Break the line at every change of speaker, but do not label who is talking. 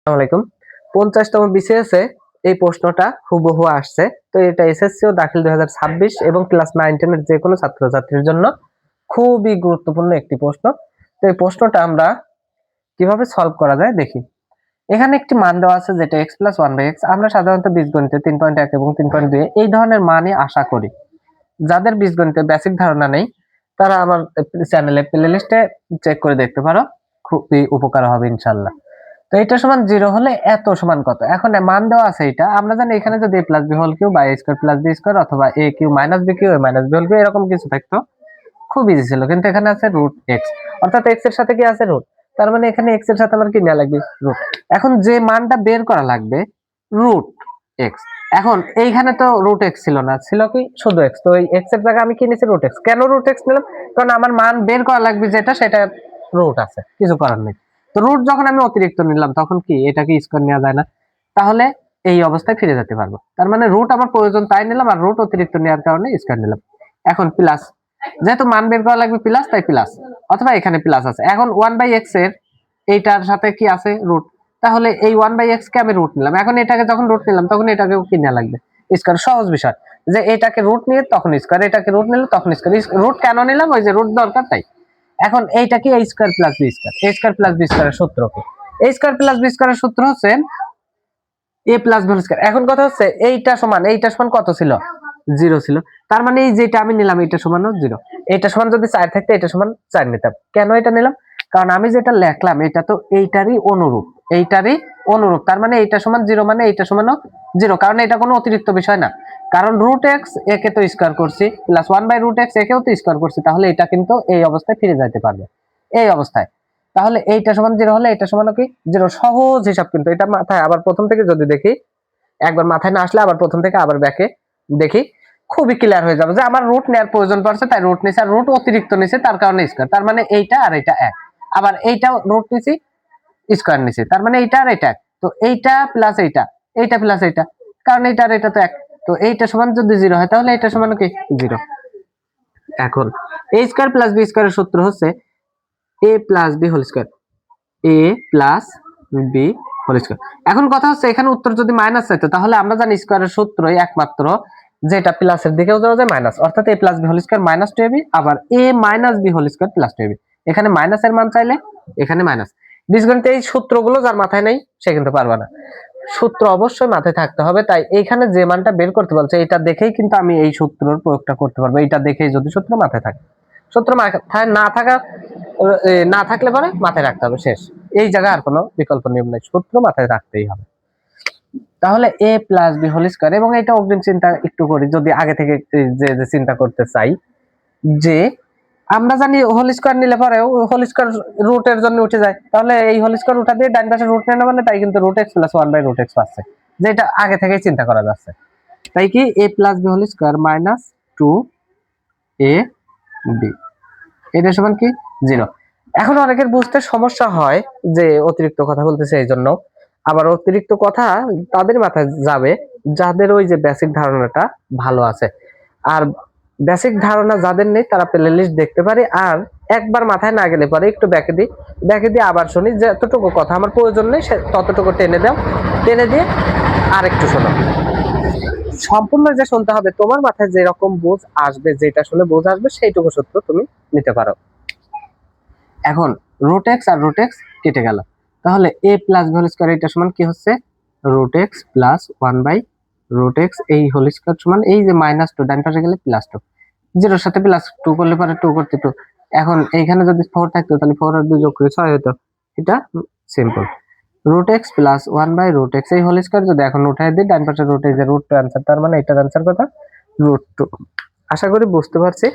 আসসালামু আলাইকুম। পঞ্চাশতম বিসিএস এই প্রশ্নটা হুবহু আসছে। তো এটা এসএসসি ও দাখিল দুই এবং ক্লাস নাইন টেনের যে কোনো ছাত্রছাত্রীর জন্য খুবই গুরুত্বপূর্ণ একটি প্রশ্ন। তো এই প্রশ্নটা আমরা কীভাবে সলভ করা যায় দেখি। এখানে একটি মান দেওয়া আছে যেটা X plus one by X আমরা সাধারণত বীজগণিতে তিন পয়েন্ট এক এবং তিন পয়েন্ট দুই এই ধরনের মানই আশা করি। যাদের বীজগণিতে বেসিক ধারণা নেই, তারা আমার চ্যানেলে প্লে লিস্টে চেক করে দেখতে পারো। খুবই উপকার হবে ইনশাল্লাহ তো এটা সমান জিরো হলে এত সমান কত? এখন মান দেওয়া আছে এটা আমরা জানি এখানে যদি A plus B whole cube বা A square plus B square অথবা A cube minus B cube minus B whole cube এরকম কিছু থাকতো। খুব ইজি ছিল, কিন্তু এখানে আছে রুট এক্স অর্থাৎ এক্সের সাথে কি আছে রুট তার মানে এখানে এক্সের সাথে আমার কি নেওয়া লাগবে? রুট এখন যে মানটা বের করা লাগবে রুট এক্স এখন এইখানে তো রুট এক্স ছিল না, ছিল কি? শুধু এক্স তো এই এক্সের জায়গায় আমি কি নিয়েছি? রুট এক্স কেন রুট এক্স নিলাম? কারণ আমার মান বের করা লাগবে যেটা, সেটা রুট আছে। কিছু করার নেই। তো রুট যখন আমি অতিরিক্ত নিলাম, তখন কি এটাকে স্কোয়ার নেওয়া যায় না? তাহলে এই অবস্থায় ফিরে যেতে পারব। তার মানে রুট আমার প্রয়োজন তাই নিলাম আর রুট অতিরিক্ত নেওয়ার কারণে স্কোয়ার নিলাম। এখন প্লাস যেহেতু মান বের করা লাগবে প্লাস তাই প্লাস অথবা এখানে প্লাস আছে। এখন ওয়ান বাই এক্সের এইটার সাথে কি আছে রুট তাহলে এই ওয়ান বাই এক্স কে আমি রুট নিলাম। এখন এটাকে যখন রুট নিলাম, তখন এটাকেও কি নেওয়া লাগবে? স্কোয়ার সহজ বিষয়। যে এটাকে রুট নিয়ে তখন স্কোয়ার এটাকে রুট নিলে তখন স্কোয়ার রুট কেন নিলাম? ওই যে রুট দরকার তাই। এখন এইটা কি? A square plus B square A square plus B স্কোয়ারের সূত্র কি? এ স্কোয়ার প্লাস বি স্কোয়ারের সূত্র হচ্ছে এ প্লাস বি স্কোয়ার এখন কথা হচ্ছে এইটা সমান এইটা সমান কত ছিল? জিরো ছিল। তার মানে এই যেটা আমি নিলাম এটা সমান জিরো। এটা সমান যদি চার থাকতো, এটা সমান চার নিতাম। কেন এটা নিলাম? কারণ আমি যেটা লেখলাম, এটা তো এইটারই অনুরূপ। এইটারই অনুরূপ। তার মানে এইটা সমান জিরো মানে এইটা সমানও জিরো। কারণ এটা কোনো অতিরিক্ত বিষয় না। কারণ রুট এক্স একে তো স্কোয়ার করছি plus one by root X একেও তো স্কোয়ার করছি, তাহলে এটা কিন্তু এই অবস্থায় ফিরে যাইতে পারবে। এই অবস্থায়। তাহলে এইটা সমান জিরো হলে এটা সমান কি? জিরো সহজ হিসাব কিন্তু, এটা মাথায় আবার প্রথম থেকে যদি দেখি, একবার মাথায় না আসলে আবার প্রথম থেকে আবার ব্যাকে দেখি, খুবই ক্লিয়ার হয়ে যাবে যে আমার রুট নেওয়ার প্রয়োজন পড়ছে, তাই রুট নিছে, আর রুট অতিরিক্ত নিছে, তার কারণে স্কোয়ার তার মানে এইটা আর এটা এক। আবার এইটাও রুট নিছি স্কোয়ার নিছি, তার মানে এইটা আর এটা এক। তো এইটা প্লাস এইটা এইটা প্লাস এইটা, কারণ এইটা আর এটা তো এক। তো এইটা সমান যদি জিরো হয়, তাহলে এটা সমান কি? জিরো এখন এ স্কোয়ার প্লাস বি স্কোয়ারের সূত্র হচ্ছে A plus B whole square A plus B whole square এখন কথা হচ্ছে, এখানে উত্তর যদি মাইনাস চাইতো, তাহলে আমরা জানি স্কোয়ারের সূত্রই একমাত্র যেটা প্লাসের দিকেও যাওয়া যায় মাইনাস অর্থাৎ A plus B whole square minus two AB আবার A minus B whole square plus two AB এখানে মাইনাসের মান চাইলে এখানে মাইনাস বীজগণিতে এই সূত্রগুলো যার মাথায় নেই, সে কিন্তু পারবে না। সূত্র অবশ্যই মাথায় থাকতে হবে। তাই এইখানে যে মানটা বের করতে বলছে এটা দেখেই কিন্তু আমি এই সূত্রের প্রয়োগটা করতে পারব। এটা দেখেই যদি সূত্র মাথায় থাকে। সূত্র মাথায় না থাকা না থাকলে পরে মাথায় রাখতে হবে শেষ। এই জায়গায় আর কোনো বিকল্প নিয়ম নেই। সূত্র মাথায় রাখতেই হবে। তাহলে A plus B whole square এবং এটা অগ্রিম চিন্তা একটু করি। যদি আগে থেকে যে যে চিন্তা করতে চাই যে আমরা জানি হোল স্কোয়ার নিলে পরে হোল স্কোয়ার রুটের জন্য উঠে যায়। তাহলে এই হোল স্কোয়ার উঠা দিয়ে ডান পাশে রুট নেওয়া মানে তাই কিন্তু root X plus one by root X পাচ্ছে। যেটা আগে থেকেই চিন্তা করা যাচ্ছে। তাই কি A plus B whole square minus two A B এটা সমান কি? জিরো এখন অনেকের বুঝতে সমস্যা হয় যে অতিরিক্ত কথা বলতেছে এই জন্য। আবার অতিরিক্ত কথা তাদের মাথায় যাবে, যাদের ওই যে বেসিক ধারণাটা ভালো আছে। আর বেসিক ধারণা যাদের নেই, তারা প্লে লিস্ট দেখতে পারে। আর একবার মাথায় না গেলে পরে একটু ব্যাকে দিই। ব্যাকে দিয়ে আবার শুনি, যতটুকু কথা আমার প্রয়োজন নেই, সে ততটুকু টেনে দাও। টেনে দিয়ে আর একটু শোনো। সম্পূর্ণ যে শুনতে হবে, তোমার মাথায় যেরকম বোঝ আসবে, যেটা শুনে বোঝ আসবে, সেইটুকু সত্য তুমি নিতে পারো। এখন রোটেক্স আর রোটেক্স কেটে গেল। তাহলে এ প্লাস হোল স্কোয়ার এটা সমান কি হচ্ছে? Root X plus one by root X এই হোল স্কোয়ার সমান এই যে মাইনাস টু ডান পাশে গেলে প্লাস টু জিরোর সাথে প্লাস টু করলে পরে টু করতে টু এখন এইখানে যদি ফোর থাকতো, তাহলে ফোর আর দুই যোগ করে ছয় হতো। এটা simple root X plus one by root X এই হোল স্কোয়ার যদি এখন উঠাই দিই, ডান পাশে root X root two answer তার মানে এটার অ্যান্সার কথা রুট টু আশা করি বুঝতে পারছি।